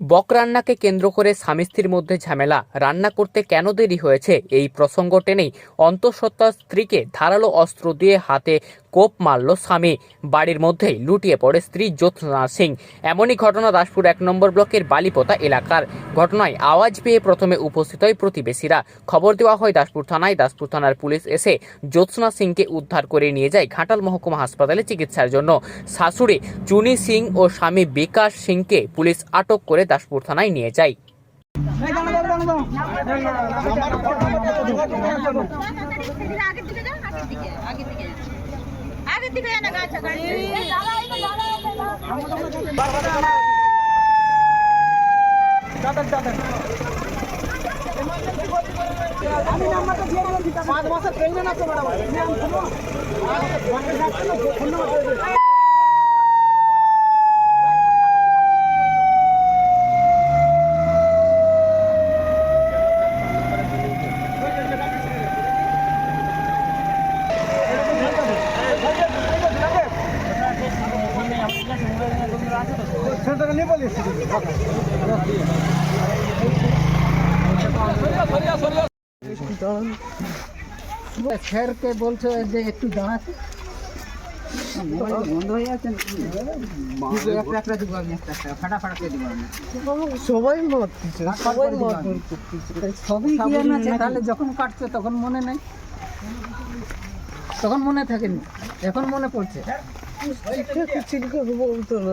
বক রান্নাকে কেন্দ্র করে স্বামী স্ত্রীর মধ্যে ঝামেলা। রান্না করতে কেন দেরি হয়েছে? এই প্রসঙ্গ টেনেই অন্তঃসত্ত্বা স্ত্রীকে ধারালো অস্ত্র দিয়ে হাতে কোপ মারল স্বামী। বাড়ির মধ্যেই লুটিয়ে পড়ে স্ত্রী জ্যোৎস্না সিং। এমনই ঘটনা দাসপুর এক নম্বর ব্লকের বালিপোতা এলাকার। ঘটনায় আওয়াজ পেয়ে প্রথমে উপস্থিত হয় প্রতিবেশীরা। খবর দেওয়া হয় দাসপুর থানায়। দাসপুর থানার পুলিশ এসে জ্যোৎস্না সিংকে উদ্ধার করে নিয়ে যায় ঘাটাল মহকুমা হাসপাতালে চিকিৎসার জন্য। শাশুড়ি চুনি সিং ও স্বামী বিকাশ সিংকে পুলিশ আটক করে দাসপুর থানায় নিয়ে যায় আগের দিকে যান আগের দিকে আগের দিকে যান আগের দিকে স্যারকে বলছো যে একটু দাঁড়াতে। সবাই তাহলে যখন কাটছে তখন মনে নেই? তখন মনে থাকেনি? এখন মনে পড়ছে? বলতো না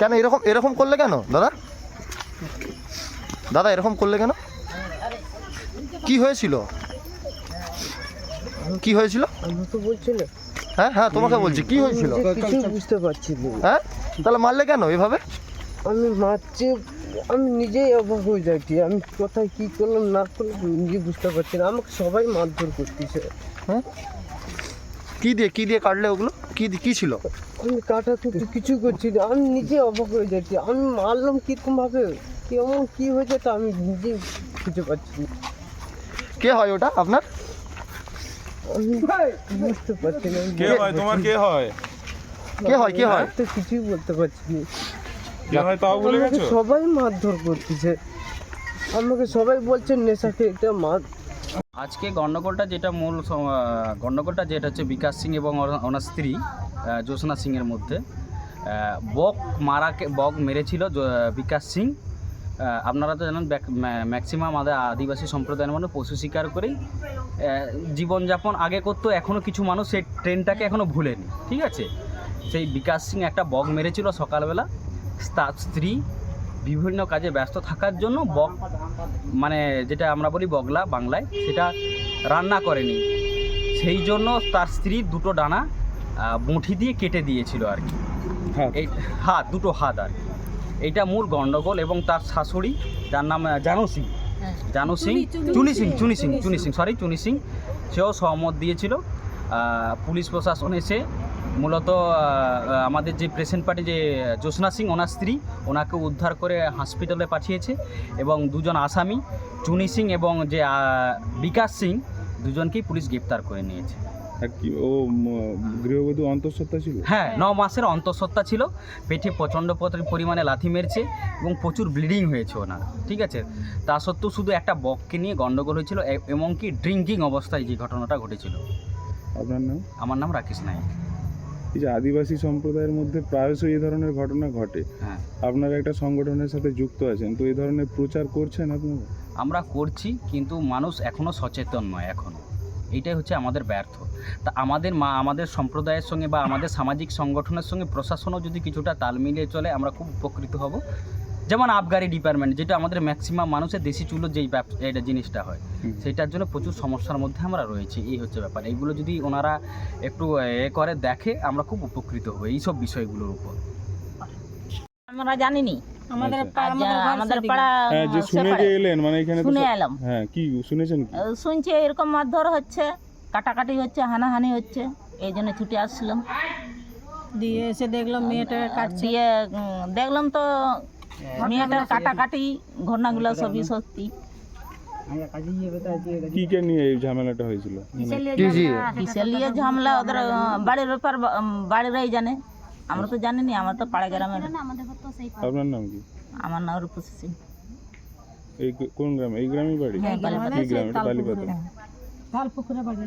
কেন এরকম এরকম করলে কেন দাদা? দাদা এরকম করলে কেন? কি হয়েছিল? কি হয়েছিল? হ্যাঁ হ্যাঁ তোমাকে বলছি কি হয়েছিল? কিছু বুঝতে পারছি হ্যাঁ? তাহলে মারলে কেন এভাবে? আমি মারছি আমি নিজেই অবাক হয়ে যাচ্ছি আমি কোথায় কি করলাম না করলাম নিজে বুঝতে পারছি না। আমাকে সবাই মারধর করতেছে। হ্যাঁ? কী দিয়ে কী দিয়ে কাটলে ওগুলো? কী কি ছিল? আমি কাটা তো কিছু করছি না। আমি নিজে অবাক হয়ে যাচ্ছি আমি মারলাম কীরকমভাবে? কেমন কি হয়েছে তা আমি নিজে খুঁজে পাচ্ছি না। কে হয় ওটা আপনার? আমি বুঝতে পারছি না। কে হয় তোমার কে হয়? কে হয় কে হয়? তো কিছুই বলতে পারছি না। সবাই মারধর করতেছে। আমাকে সবাই বলছে নেশাকে এটা মার। আজকে গণ্ডগোলটা যেটা মূল গণ্ডগোলটা যেটা হচ্ছে বিকাশ সিং এবং ওনার স্ত্রী জ্যোৎস্না সিংয়ের মধ্যে। বক মারাকে বক মেরেছিল বিকাশ সিং। আপনারা তো জানেন ম্যাক্সিমাম আমাদের আদিবাসী সম্প্রদায়ের মানুষ পশু শিকার করেই জীবনযাপন আগে করতো এখনও কিছু মানুষ সেই ট্রেনটাকে এখনও ভুলেনি ঠিক আছে? সেই বিকাশ সিং একটা বক মেরেছিল সকালবেলা। তার স্ত্রী বিভিন্ন কাজে ব্যস্ত থাকার জন্য বক মানে যেটা আমরা বলি বগলা বাংলায় সেটা রান্না করেনি। সেই জন্য তার স্ত্রী দুটো ডানা বঁটি দিয়ে কেটে দিয়েছিল আর কি। হাত। এই হাত দুটো হাত আর কি। এইটা মূল গণ্ডগোল এবং তার শাশুড়ি যার নাম জানু সিং। জানু সিং চুনি সিং চুনি সিং চুনি সিং। সরি চুনি সিং। সেও সহমত দিয়েছিল। পুলিশ প্রশাসন এসে মূলত আমাদের যে প্রেসেন্ট পার্টি যে জ্যোৎস্না সিং ওনার স্ত্রী ওনাকে উদ্ধার করে হসপিটালে পাঠিয়েছে এবং দুজন আসামি চুনি সিং এবং যে বিকাশ সিং দুজনকেই পুলিশ গ্রেপ্তার করে নিয়েছে। ও গৃহবধূ অন্তঃসত্ত্বা ছিল? হ্যাঁ ন মাসের অন্তঃসত্ত্বা ছিল। পেটে প্রচণ্ড পরি- পরিমাণে লাথি মেরেছে এবং প্রচুর ব্লিডিং হয়েছে ওনার ঠিক আছে? তা সত্ত্বেও শুধু একটা বককে নিয়ে গণ্ডগোল হয়েছিল এমনকি ড্রিঙ্কিং অবস্থায় যে ঘটনাটা ঘটেছিল। আপনার নাম? আমার নাম রাকেশ নায়ক। এই যে আদিবাসী সম্প্রদায়ের মধ্যে প্রায়শই এই ধরনের ঘটনা ঘটে। হ্যাঁ। আপনারা একটা সংগঠনের সাথে যুক্ত আছেন তো এই ধরনের প্রচার করছেন আপনারা? আমরা করছি কিন্তু মানুষ এখনও সচেতন নয় এখনও এটাই হচ্ছে আমাদের ব্যর্থ। তা আমাদের মা আমাদের সম্প্রদায়ের সঙ্গে বা আমাদের সামাজিক সংগঠনের সঙ্গে প্রশাসনও যদি কিছুটা তাল মিলিয়ে চলে আমরা খুব উপকৃত হব। যেমন আবগারি ডিপার্টমেন্ট যেটা আমাদের ম্যাক্সিমাম মানুষের দেশি চুলো যেই এটা জিনিসটা হয় সেটার জন্য প্রচুর সমস্যার মধ্যে আমরা রয়েছি এই হচ্ছে ব্যাপার। এইগুলো যদি ওনারা একটু এ করে দেখে আমরা খুব উপকৃত হব এইসব বিষয়গুলোর উপর। আমরা জানিনি। আমাদের আচ্ছা। পাড়া- আমাদের। পাড়া হ্যাঁ যে শুনে এলেন মানে এখানে শুনে এলাম। হ্যাঁ কি শুনেছেন কি? শুনছি এরকম মারধর হচ্ছে কাটাকাটি হচ্ছে হানাহানি হচ্ছে এই জন্য ছুটে আসছিলাম দিয়ে এসে দেখলাম মেয়েটা কাটছে দেখলাম তো মেয়েটার কাটাকাটি ঘটনাগুলো সবই সত্যি। কি কে নিয়ে এই ঝামেলাটা হয়েছিল? কিসের নিয়ে? ঝামেলা? ওদের বাড়ির ব্যাপার বাড়িরাই জানে। আমরা তো জানিনি আমরা তো পাড়া গ্রামের। আপনার নাম কি? আমার নাম রূপসী সিং এই কোন গ্রাম? এই গ্রামে বাড়ি। হ্যাঁ, বালিপাতা। বাড়ি।